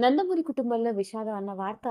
నందమూరి కుటుంబంలో విషాదం అన్న వార్త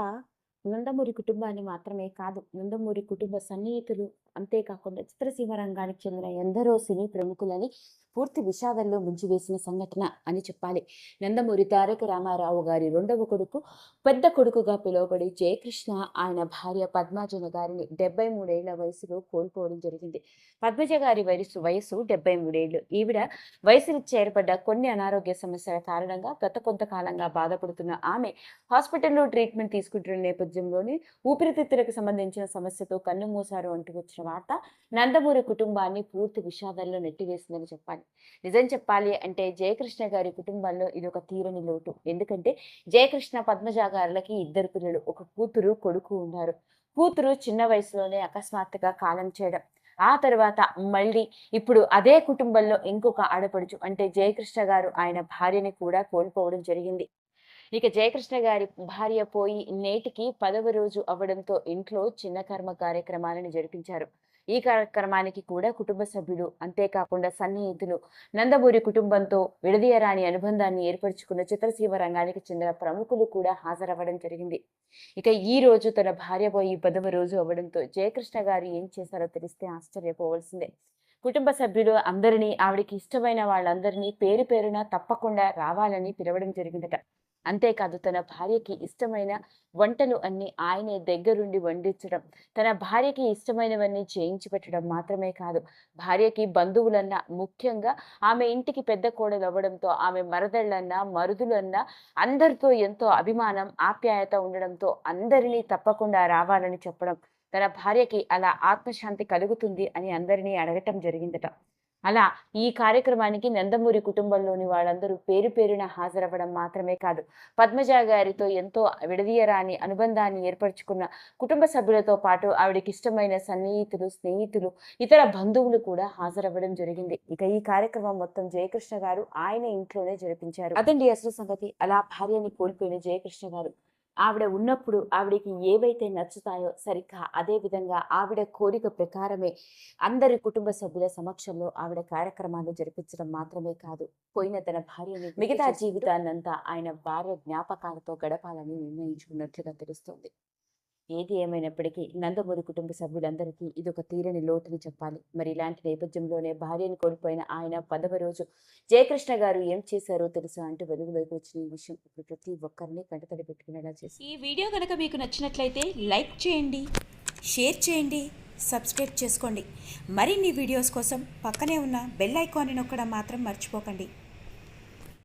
నందమూరి కుటుంబాన్ని మాత్రమే కాదు నందమూరి కుటుంబ సన్నిహితులు అంతేకాకుండా చిత్రసీమ రంగానికి చెందిన ఎందరో సినీ ప్రముఖులని పూర్తి విషాదంలో ముంచివేసిన సంఘటన అని చెప్పాలి. నందమూరి తారక రామారావు గారి రెండవ కొడుకు పెద్ద కొడుకుగా పిలువబడి జయకృష్ణ ఆయన భార్య పద్మాజన గారిని డెబ్బై మూడేళ్ళ వయసులో కోల్పోవడం జరిగింది. పద్మజ గారి వయసు వయసు డెబ్బై మూడేళ్ళు ఈవిడ వయసుని చేరపడ్డ కొన్ని అనారోగ్య సమస్యల కారణంగా గత కొంతకాలంగా బాధపడుతున్న ఆమె హాస్పిటల్లో ట్రీట్మెంట్ తీసుకుంటున్న నేపథ్యంలోనే ఊపిరితిత్తులకు సంబంధించిన సమస్యతో కన్ను మూసారు అంటూ వచ్చిన వార్త నందమూరి కుటుంబాన్ని పూర్తి విషాదంలో నెట్టివేసిందని చెప్పాలి. నిజం చెప్పాలి అంటే జయకృష్ణ గారి కుటుంబంలో ఇది ఒక తీరని లోటు. ఎందుకంటే జయకృష్ణ పద్మజ గారులకి ఇద్దరు పిల్లలు ఒక కూతురు కొడుకు ఉన్నారు. కూతురు చిన్న వయసులోనే అకస్మాత్తుగా కాలం చేయడం. ఆ తర్వాత మళ్ళీ ఇప్పుడు అదే కుటుంబంలో ఇంకొక ఆడపడుచు అంటే జయకృష్ణ గారు ఆయన భార్యని కూడా కోల్పోవడం జరిగింది. ఇక జయకృష్ణ గారి భార్య పోయి నేటికి పదవ రోజు అవ్వడంతో ఇంట్లో చిన్న కర్మ కార్యక్రమాలను జరిపించారు. ఈ కార్యక్రమానికి కూడా కుటుంబ సభ్యులు అంతేకాకుండా సన్నిహితులు నందమూరి కుటుంబంతో విడదీయరాని అనుబంధాన్ని ఏర్పరచుకున్న చిత్రసీమ రంగానికి చెందిన ప్రముఖులు కూడా హాజరవ్వడం జరిగింది. ఇక ఈ రోజు తన భార్య పోయి పదవ రోజు అవ్వడంతో జయకృష్ణ గారు ఏం చేశారో తెలిస్తే ఆశ్చర్యపోవలసిందే. కుటుంబ సభ్యులు అందరినీ ఆవిడకి ఇష్టమైన వాళ్ళందరినీ పేరు పేరున తప్పకుండా రావాలని పిలవడం జరిగిందట. అంతేకాదు తన భార్యకి ఇష్టమైన వంటలు అన్ని ఆయనే దగ్గరుండి వండించడం. తన భార్యకి ఇష్టమైనవన్నీ చేయించి పెట్టడం మాత్రమే కాదు భార్యకి బంధువులన్నా ముఖ్యంగా ఆమె ఇంటికి పెద్ద కోడలు అవ్వడంతో ఆమె మరదళ్ళన్నా మరుదులన్నా అందరితో ఎంతో అభిమానం ఆప్యాయత ఉండడంతో అందరినీ తప్పకుండా రావాలని చెప్పడం. తన భార్యకి అలా ఆత్మశాంతి కలుగుతుంది అని అందరినీ అడగటం జరిగిందట. అలా ఈ కార్యక్రమానికి నందమూరి కుటుంబంలోని వాళ్ళందరూ పేరు పేరున హాజరవ్వడం మాత్రమే కాదు పద్మజ గారితో ఎంతో విడదీయరాని అనుబంధాన్ని ఏర్పరచుకున్న కుటుంబ సభ్యులతో పాటు ఆవిడకి ఇష్టమైన సన్నిహితులు స్నేహితులు ఇతర బంధువులు కూడా హాజరవ్వడం జరిగింది. ఇక ఈ కార్యక్రమం మొత్తం జయకృష్ణ గారు ఆయన ఇంట్లోనే జరిపించారు. అదండి అసలు సంగతి. అలా భార్యని కోల్పోయిన జయకృష్ణ గారు. ఆవిడ ఉన్నప్పుడు ఆవిడకి ఏవైతే నచ్చుతాయో సరిగ్గా అదే విధంగా ఆవిడ కోరిక ప్రకారమే అందరి కుటుంబ సభ్యుల సమక్షంలో ఆవిడ కార్యక్రమాలు జరిపించడం మాత్రమే కాదు పోయిన తన భార్యని మిగతా జీవితాన్నంతా ఆయన భార్య జ్ఞాపకాలతో గడపాలని నిర్ణయించుకున్నట్లుగా తెలుస్తోంది. ఏది ఏమైనప్పటికీ నందమూరి కుటుంబ సభ్యులందరికీ ఇది ఒక తీరని లోటుని చెప్పాలి. మరి ఇలాంటి నేపథ్యంలోనే భార్యను కోల్పోయిన ఆయన పదవ రోజు జయకృష్ణ గారు ఏం చేశారో తెలుసా అంటూ వెలుగులోకి వచ్చిన ఈ విషయం ఇప్పుడు ప్రతి ఒక్కరిని కంటతడి పెట్టుకునేలా చేసి ఈ వీడియో కనుక మీకు నచ్చినట్లయితే లైక్ చేయండి షేర్ చేయండి సబ్స్క్రైబ్ చేసుకోండి. మరిన్ని వీడియోస్ కోసం పక్కనే ఉన్న బెల్ ఐకాన్ని నొక్కడం మాత్రం మర్చిపోకండి.